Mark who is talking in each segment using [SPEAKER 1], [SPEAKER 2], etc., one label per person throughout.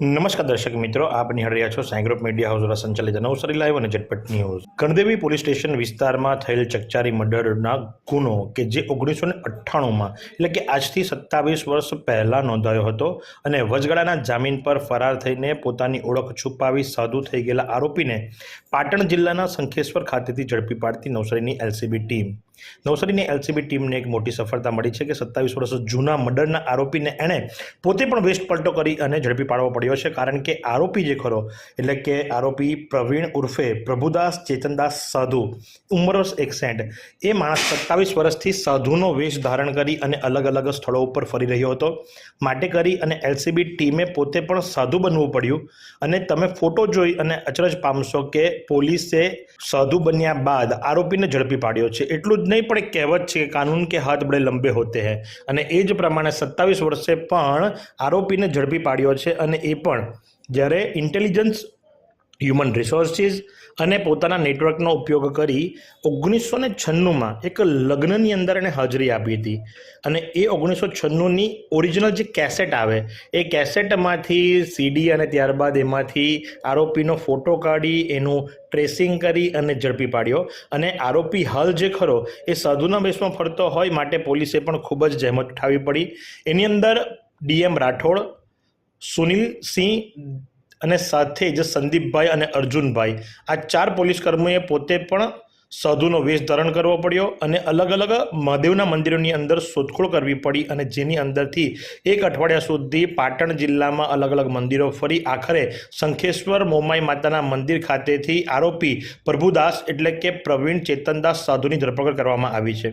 [SPEAKER 1] નમસ્કાર દર્શક મિત્રો, આપ નિહાળ રહ્યા છો સાઈ મીડિયા હાઉસ દ્વારા સંચાલિત નવસારી લાઈવ અને ઝટપટ ન્યૂઝ ગણદેવી પોલીસ સ્ટેશન વિસ્તારમાં થયેલ ચકચારી મર્ડરના ગુનો કે જે ઓગણીસો ને અઠ્ઠાણુંમાં, એટલે કે આજથી સત્તાવીસ વર્ષ પહેલાં નોંધાયો હતો અને વચગાળાના જામીન પર ફરાર થઈને પોતાની ઓળખ છુપાવી સાધુ થઈ ગયેલા આરોપીને પાટણ જિલ્લાના શંખેશ્વર ખાતેથી ઝડપી પાડતી નવસારીની એલસીબી ટીમ. નવસારીની એલસીબી ટીમને એક મોટી સફળતા મળી છે કે સત્તાવીસ વર્ષ જૂના મર્ડરના આરોપીને એણે પોતે પણ વેસ્ટ પલટો કરી અને ઝડપી પાડવો પડ્યો છે. કારણ કે આરોપી જે ખરો, એટલે કે આરોપી પ્રવીણ ઉર્ફે પ્રભુદાસ ચેતનદાસ સાધુ, ઉંમર વર્ષ એ માણસ સત્તાવીસ વર્ષથી સાધુનો વેશ ધારણ કરી અને અલગ અલગ સ્થળો ઉપર ફરી રહ્યો હતો. માટે કરી અને એલસીબી ટીમે પોતે પણ સાધુ બનવું પડ્યું અને તમે ફોટો જોઈ અને અચરજ પામશો કે પોલીસે સાધુ બન્યા બાદ આરોપીને ઝડપી પાડ્યો છે. એટલું જ નહીં, પણ એક કહેવત છે કે કાનૂન કે હાથ બડે લંબે હોતે હૈ. અને એ જ પ્રમાણે સત્તાવીસ વર્ષે પણ આરોપીને ઝડપી પાડ્યો છે અને એ પણ જ્યારે ઇન્ટેલિજન્સ હ્યુમન રિસોર્સિસ અને પોતાના નેટવર્કનો ઉપયોગ કરી ઓગણીસો ને છન્નુંમાં એક લગ્નની અંદર એણે હાજરી આપી હતી. અને એ ઓગણીસો છન્નુંની ઓરિજિનલ જે કેસેટ આવે, એ કેસેટમાંથી સીડી અને ત્યારબાદ એમાંથી આરોપીનો ફોટો કાઢી, એનું ટ્રેસિંગ કરી અને ઝડપી પાડ્યો. અને આરોપી હાલ જે ખરો, એ સાધુના બેસમાં ફરતો હોય માટે પોલીસે પણ ખૂબ જ જહેમત ઉઠાવી પડી. એની અંદર ડીએમ રાઠોડ, સુનિલ સિંહ અને સાથે જ સંદીપભાઈ અને અર્જુનભાઈ. આ ચાર પોલીસ કર્મીએ પોતે પણ સાધુનો વેશ ધારણ કરવો પડ્યો અને અલગ અલગ મહાદેવના મંદિરોની અંદર શોધખોળ કરવી પડી અને જેની અંદરથી એક અઠવાડિયા સુધી પાટણ જિલ્લામાં અલગ અલગ મંદિરો ફરી આખરે શંખેશ્વર મોમાઈ માતાના મંદિર ખાતેથી આરોપી પ્રભુદાસ એટલે કે પ્રવીણ ચેતનદાસ સાધુની ધરપકડ કરવામાં આવી છે.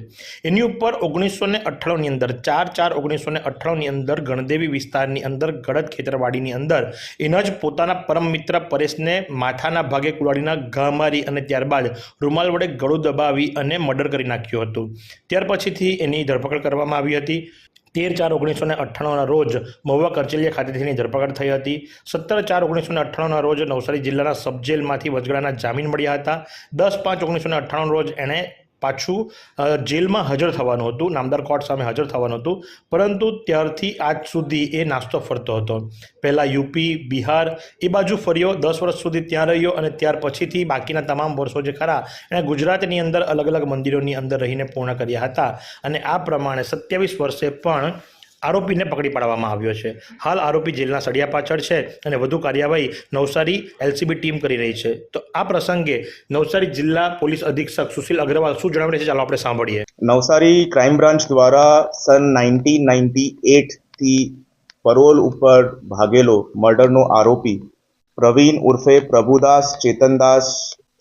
[SPEAKER 1] એની ઉપર ઓગણીસો ને અઠ્ઠાણુંની અંદર, ચાર ચાર ઓગણીસો ને અઠ્ઠાણુંની અંદર, ગણદેવી વિસ્તારની અંદર ગળદ ખેતરવાડીની અંદર એના જ પોતાના પરમ મિત્ર પરેશને માથાના ભાગે કુલાડીના ઘા મારી અને ત્યારબાદ રૂમાલ વડે ગળું દબાવી અને મર્ડર કરી નાખ્યું હતું. ત્યાર પછીથી એની ધરપકડ કરવામાં આવી હતી. તેર ચાર ઓગણીસો ને અઠ્ઠાણુંના રોજ મહુવા કરચલિયા ખાતેથી એની ધરપકડ થઈ હતી. સત્તર ચાર ઓગણીસો ને અઠ્ઠાણુંના રોજ નવસારી જિલ્લાના સબજેલમાંથી વચગાળાના જામીન મળ્યા હતા. દસ પાંચ ઓગણીસો ને અઠ્ઠાણું રોજ એણે પાછું જેલમાં હાજર થવાનું હતું, નામદાર કોર્ટ સામે હાજર થવાનું હતું, પરંતુ ત્યારથી આજ સુધી એ નાસ્તો ફરતો હતો. પહેલાં યુપી, બિહાર, એ બાજુ ફર્યો, દસ વર્ષ સુધી ત્યાં રહ્યો અને ત્યાર પછીથી બાકીના તમામ વર્ષો જે ખરા, એણે ગુજરાતની અંદર અલગ અલગ મંદિરોની અંદર રહીને પૂર્ણ કર્યા હતા. અને આ પ્રમાણે સત્યાવીસ વર્ષે પણ આરોપીને પકડી પાડવામાં આવ્યો છે. હાલ આરોપી જેલના સળિયા પાછળ છે અને વધુ કાર્યવાહી નવસારી એલસીબી ટીમ કરી રહી છે. તો આ પ્રસંગે નવસારી જિલ્લા પોલીસ અધિક્ષક સુશીલ અગ્રવાલ શું જણાવી છે? ચાલો આપણે સાંભળીએ.
[SPEAKER 2] નવસારી ક્રાઇમ બ્રાન્ચ દ્વારા સન નાઇન્ટીન નાઇન્ટી એટથી પરોલ ઉપર ભાગેલો મર્ડરનો આરોપી પ્રવીણ ઉર્ફે પ્રભુદાસ ચેતનદાસ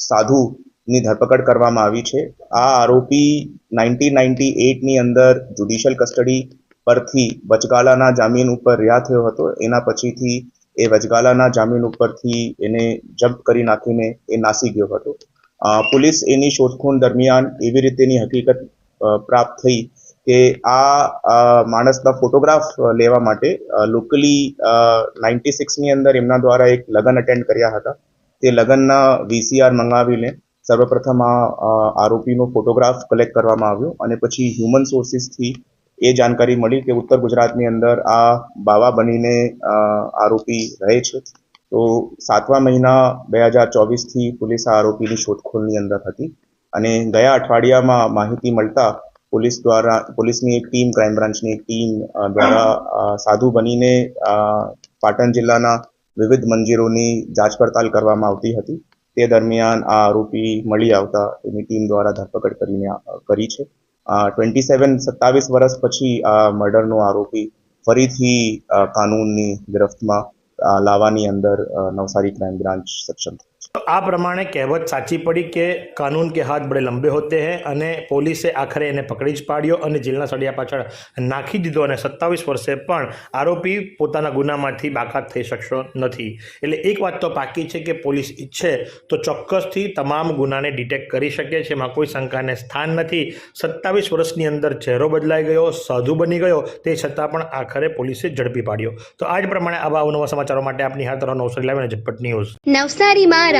[SPEAKER 2] સાધુની ધરપકડ કરવામાં આવી છે. આ આરોપી નાઇન્ટીન નાઇન્ટી એટની અંદર જ્યુડિશિયલ કસ્ટડી પરથી વચગાલાના જામીન ઉપર રહ્યા થયો હતો. એના પછીથી એ વચગાલાના જામીન ઉપરથી એને જપ્ત કરી નાખીને એ નાસી ગયો હતો. પોલીસ એની શોધખોળ દરમિયાન એવી રીતેની હકીકત પ્રાપ્ત થઈ કે આ માણસના ફોટોગ્રાફ લેવા માટે લોકલી નાઇન્ટી સિક્સની અંદર એમના દ્વારા એક લગ્ન અટેન્ડ કર્યા હતા. તે લગ્નના વીસીઆર મંગાવીને સર્વપ્રથમ આ આરોપીનો ફોટોગ્રાફ કલેક્ટ કરવામાં આવ્યો અને પછી હ્યુમન સોર્સિસથી એ જાણકારી મળી કે ઉત્તર ગુજરાતની અંદર આ બાવા બનીને આરોપી રહે છે. તો સાતમા મહિના બે હજાર ચોવીસથી પોલીસ આ આરોપીની શોધખોળની અંદર હતી અને ગયા અઠવાડિયામાં માહિતી મળતા પોલીસ દ્વારા, પોલીસની એક ટીમ, ક્રાઇમ બ્રાન્ચની એક ટીમ દ્વારા સાધુ બનીને પાટણ જિલ્લાના વિવિધ મંદિરોની જાંચ પડતાલ કરવામાં આવતી હતી. તે દરમિયાન આ આરોપી મળી આવતા એની ટીમ દ્વારા ધરપકડ કરીને કરી છે. ટ્વેન્ટી સેવન સત્તાવીસ વર્ષ પછી આ મર્ડરનો આરોપી ફરીથી કાનૂનની ગિરફ્તમાં લાવવાની અંદર નવસારી ક્રાઇમ બ્રાન્ચ સક્ષમ
[SPEAKER 1] આ પ્રમાણે કહેવત સાચી પડી કે કાનૂન કે હાથ બડે લંબે હોતે હે અને પોલીસે આખરે એને પકડી જ પાડ્યો અને જેલના સળિયા પાછળ નાખી દીધો અને સત્તાવીસ વર્ષે પણ આરોપી પોતાના ગુનામાંથી બાકાત થઈ શકશો નથી. એટલે એક વાત તો પાકી છે કે પોલીસ ઈચ્છે તો ચોક્કસથી તમામ ગુનાને ડિટેક્ટ કરી શકે છે. એમાં કોઈ શંકાને સ્થાન નથી. સત્તાવીસ વર્ષની અંદર ચહેરો બદલાઈ ગયો, સાધુ બની ગયો, તે છતાં પણ આખરે પોલીસે ઝડપી પાડ્યો. તો આ જ પ્રમાણે આવા અવનવા સમાચારો માટે આપની હાથ તરફ નવસારી લાવીને ઝટપટ ન્યૂઝ.
[SPEAKER 3] નવસારીમાં